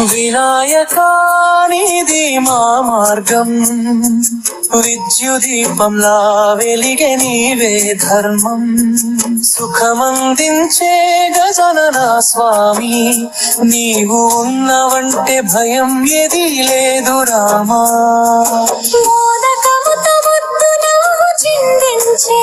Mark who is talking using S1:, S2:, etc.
S1: వినాయకానిది మా మార్గం. విద్యుదీపంలా వెలిగే నీవే ధర్మం. సుఖమందించే గజననా స్వామి నీవు ఉన్నవంటే భయం ఏది లేదు రామా.
S2: మోదకముతో ముద్దు నవ్వు చిందించే